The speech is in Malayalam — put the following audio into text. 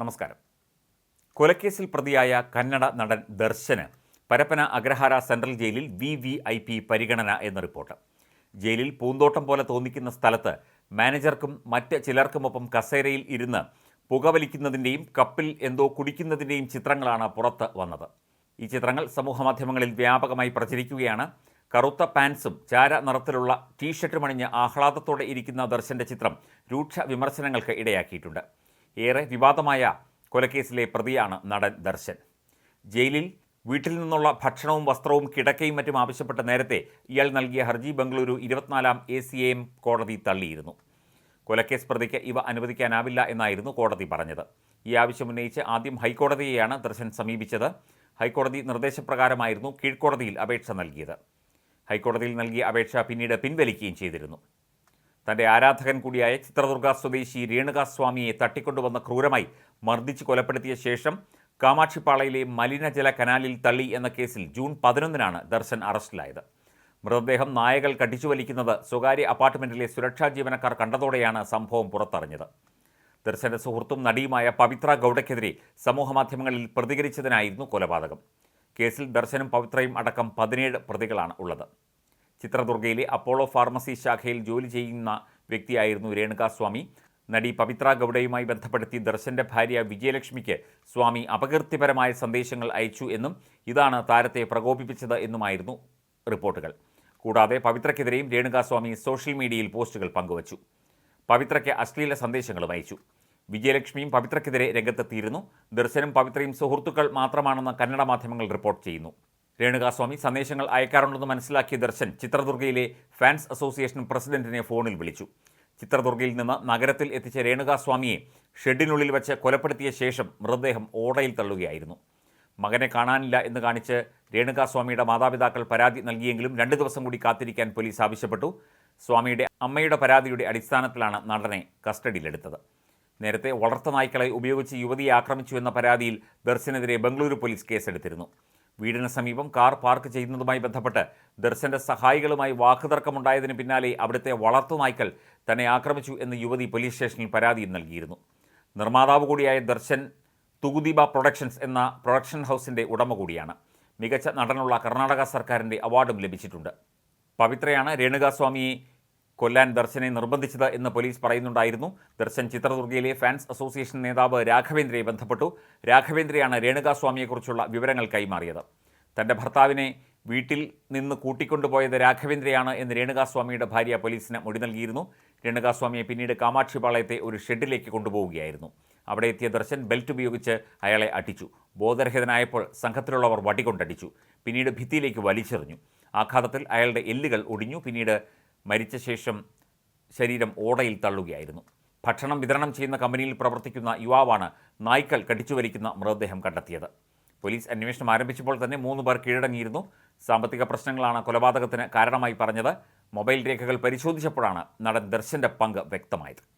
നമസ്കാരം. കൊലക്കേസിൽ പ്രതിയായ കന്നഡ നടൻ ദർശന് പരപ്പന അഗ്രഹാര സെൻട്രൽ ജയിലിൽ വി വി ഐ പി പരിഗണന എന്ന റിപ്പോർട്ട്. ജയിലിൽ പൂന്തോട്ടം പോലെ തോന്നിക്കുന്ന സ്ഥലത്ത് മാനേജർക്കും മറ്റ് ചിലർക്കുമൊപ്പം കസേരയിൽ ഇരുന്ന് പുകവലിക്കുന്നതിന്റെയും കപ്പിൽ എന്തോ കുടിക്കുന്നതിന്റെയും ചിത്രങ്ങളാണ് പുറത്ത് വന്നത്. ഈ ചിത്രങ്ങൾ സമൂഹമാധ്യമങ്ങളിൽ വ്യാപകമായി പ്രചരിക്കുകയാണ്. കറുത്ത പാൻസും ചാര നിറത്തിലുള്ള ടീഷർട്ടും അണിഞ്ഞ് ആഹ്ലാദത്തോടെ ഇരിക്കുന്ന ദർശന്റെ ചിത്രം രൂക്ഷ വിമർശനങ്ങൾക്ക് ഇടയാക്കിയിട്ടുണ്ട്. ഏറെ വിവാദമായ കൊലക്കേസിലെ പ്രതിയാണ് നടൻ ദർശൻ. ജയിലിൽ വീട്ടിൽ നിന്നുള്ള ഭക്ഷണവും വസ്ത്രവും കിടക്കയും മറ്റും ആവശ്യപ്പെട്ട നേരത്തെ ഇയാൾ നൽകിയ ഹർജി ബംഗളൂരു ഇരുപത്തിനാലാം എ സി എം കോടതി തള്ളിയിരുന്നു. കൊലക്കേസ് പ്രതിക്ക് ഇവ അനുവദിക്കാനാവില്ല എന്നായിരുന്നു കോടതി പറഞ്ഞത്. ഈ ആവശ്യം ഉന്നയിച്ച് ആദ്യം ഹൈക്കോടതിയെയാണ് ദർശൻ സമീപിച്ചത്. ഹൈക്കോടതി നിർദ്ദേശപ്രകാരമായിരുന്നു കീഴ്ക്കോടതിയിൽ അപേക്ഷ നൽകിയത്. ഹൈക്കോടതിയിൽ നൽകിയ അപേക്ഷ പിന്നീട് പിൻവലിക്കുകയും ചെയ്തിരുന്നു. തന്റെ ആരാധകൻ കൂടിയായ ചിത്രദുർഗ സ്വദേശി രേണുകാസ്വാമിയെ തട്ടിക്കൊണ്ടുവന്ന ക്രൂരമായി മർദ്ദിച്ച് കൊലപ്പെടുത്തിയ ശേഷം കാമാക്ഷിപ്പാളയിലെ മലിനജല കനാലിൽ തള്ളി എന്ന കേസിൽ ജൂൺ പതിനൊന്നിനാണ് ദർശൻ അറസ്റ്റിലായത്. മൃതദേഹം നായകൾ കടിച്ചു വലിക്കുന്നത് സ്വകാര്യ അപ്പാർട്ട്മെന്റിലെ സുരക്ഷാ ജീവനക്കാർ കണ്ടതോടെയാണ് സംഭവം പുറത്തറിഞ്ഞത്. ദർശന്റെ സുഹൃത്തും നടിയുമായ പവിത്ര ഗൗഡയ്ക്കെതിരെ സമൂഹമാധ്യമങ്ങളിൽ പ്രതികരിച്ചതിനായിരുന്നു കൊലപാതകം. കേസിൽ ദർശനും പവിത്രയും അടക്കം പതിനേഴ് പ്രതികളാണ് ഉള്ളത്. ചിത്രദുർഗയിലെ അപ്പോളോ ഫാർമസി ശാഖയിൽ ജോലി ചെയ്യുന്ന വ്യക്തിയായിരുന്നു രേണുകാസ്വാമി. നടി പവിത്ര ഗൗഡയുമായി ബന്ധപ്പെടുത്തി ദർശന്റെ ഭാര്യ വിജയലക്ഷ്മിക്ക് സ്വാമി അപകീർത്തിപരമായ സന്ദേശങ്ങൾ അയച്ചു എന്നും ഇതാണ് താരത്തെ പ്രകോപിപ്പിച്ചത് എന്നുമായിരുന്നു റിപ്പോർട്ടുകൾ. കൂടാതെ പവിത്രയ്ക്കെതിരെയും രേണുകാസ്വാമി സോഷ്യൽ മീഡിയയിൽ പോസ്റ്റുകൾ പങ്കുവച്ചു. പവിത്രയ്ക്ക് അശ്ലീല സന്ദേശങ്ങളും അയച്ചു. വിജയലക്ഷ്മിയും പവിത്രയ്ക്കെതിരെ രംഗത്തെത്തിയിരുന്നു. ദർശനും പവിത്രയും സുഹൃത്തുക്കൾ മാത്രമാണെന്ന് കന്നഡ മാധ്യമങ്ങൾ റിപ്പോർട്ട് ചെയ്യുന്നു. രേണുകാസ്വാമി സന്ദേശങ്ങൾ അയക്കാറുണ്ടെന്ന് മനസ്സിലാക്കിയ ദർശൻ ചിത്രദുർഗയിലെ ഫാൻസ് അസോസിയേഷൻ പ്രസിഡന്റിനെ ഫോണിൽ വിളിച്ചു. ചിത്രദുർഗയിൽ നിന്ന് നഗരത്തിൽ എത്തിച്ച രേണുകാസ്വാമിയെ ഷെഡിനുള്ളിൽ വെച്ച് കൊലപ്പെടുത്തിയ ശേഷം മൃതദേഹം ഓടയിൽ തള്ളുകയായിരുന്നു. മകനെ കാണാനില്ല എന്ന് കാണിച്ച് രേണുകാസ്വാമിയുടെ മാതാപിതാക്കൾ പരാതി നൽകിയെങ്കിലും രണ്ട് ദിവസം കൂടി കാത്തിരിക്കാൻ പോലീസ് ആവശ്യപ്പെട്ടു. സ്വാമിയുടെ അമ്മയുടെ പരാതിയുടെ അടിസ്ഥാനത്തിലാണ് നടനെ കസ്റ്റഡിയിലെടുത്തത്. നേരത്തെ വളർത്തു നായ്ക്കളെ ഉപയോഗിച്ച് യുവതിയെ ആക്രമിച്ചു എന്ന പരാതിയിൽ ദർശനെതിരെ ബംഗളൂരു പോലീസ് കേസെടുത്തിരുന്നു. വീടിന് സമീപം കാർ പാർക്ക് ചെയ്യുന്നതുമായി ബന്ധപ്പെട്ട് ദർശന്റെ സഹായികളുമായി വാക്കുതർക്കമുണ്ടായതിന് പിന്നാലെ അവിടുത്തെ വളർത്തു നായ്ക്കൽ തന്നെ ആക്രമിച്ചു എന്ന് യുവതി പോലീസ് സ്റ്റേഷനിൽ പരാതിയും നൽകിയിരുന്നു. നിർമ്മാതാവ് കൂടിയായ ദർശൻ തുകുദീപ പ്രൊഡക്ഷൻസ് എന്ന പ്രൊഡക്ഷൻ ഹൗസിന്റെ ഉടമ കൂടിയാണ്. മികച്ച നടനുള്ള കർണാടക സർക്കാരിന്റെ അവാർഡും ലഭിച്ചിട്ടുണ്ട്. പവിത്രയാണ് രേണുകാസ്വാമിയെ കൊല്ലാൻ ദർശനെ നിർബന്ധിച്ചത് എന്ന് പോലീസ് പറയുന്നുണ്ടായിരുന്നു. ദർശൻ ചിത്രദുർഗയിലെ ഫാൻസ് അസോസിയേഷൻ നേതാവ് രാഘവേന്ദ്രയെ ബന്ധപ്പെട്ടു. രാഘവേന്ദ്രയാണ് രേണുകാസ്വാമിയെക്കുറിച്ചുള്ള വിവരങ്ങൾ കൈമാറിയത്. തന്റെ ഭർത്താവിനെ വീട്ടിൽ നിന്ന് കൂട്ടിക്കൊണ്ടുപോയത് രാഘവേന്ദ്രയാണ് എന്ന് രേണുകാസ്വാമിയുടെ ഭാര്യ പോലീസിന് മൊഴി നൽകിയിരുന്നു. രേണുകാസ്വാമിയെ പിന്നീട് കാമാക്ഷിപാളയത്തെ ഒരു ഷെഡിലേക്ക് കൊണ്ടുപോവുകയായിരുന്നു. അവിടെ എത്തിയ ദർശൻ ബെൽറ്റ് ഉപയോഗിച്ച് അയാളെ അടിച്ചു. ബോധരഹിതനായപ്പോൾ സംഘത്തിലുള്ളവർ വടികൊണ്ടടിച്ചു. പിന്നീട് ഭിത്തിയിലേക്ക് വലിച്ചെറിഞ്ഞു. ആഘാതത്തിൽ അയാളുടെ എല്ലുകൾ ഒടിഞ്ഞു. പിന്നീട് മരിച്ച ശേഷം ശരീരം ഓടയിൽ തള്ളുകയായിരുന്നു. ഭക്ഷണം വിതരണം ചെയ്യുന്ന കമ്പനിയിൽ പ്രവർത്തിക്കുന്ന യുവാവാണ് നായ്ക്കൾ കടിച്ചുവരിക്കുന്ന മൃതദേഹം കണ്ടെത്തിയത്. പോലീസ് അന്വേഷണം ആരംഭിച്ചപ്പോൾ തന്നെ മൂന്ന് പേർ കീഴടങ്ങിയിരുന്നു. സാമ്പത്തിക പ്രശ്നങ്ങളാണ് കൊലപാതകത്തിന് കാരണമായി പറഞ്ഞത്. മൊബൈൽ രേഖകൾ പരിശോധിച്ചപ്പോഴാണ് നടൻ ദർശന്റെ പങ്ക് വ്യക്തമായത്.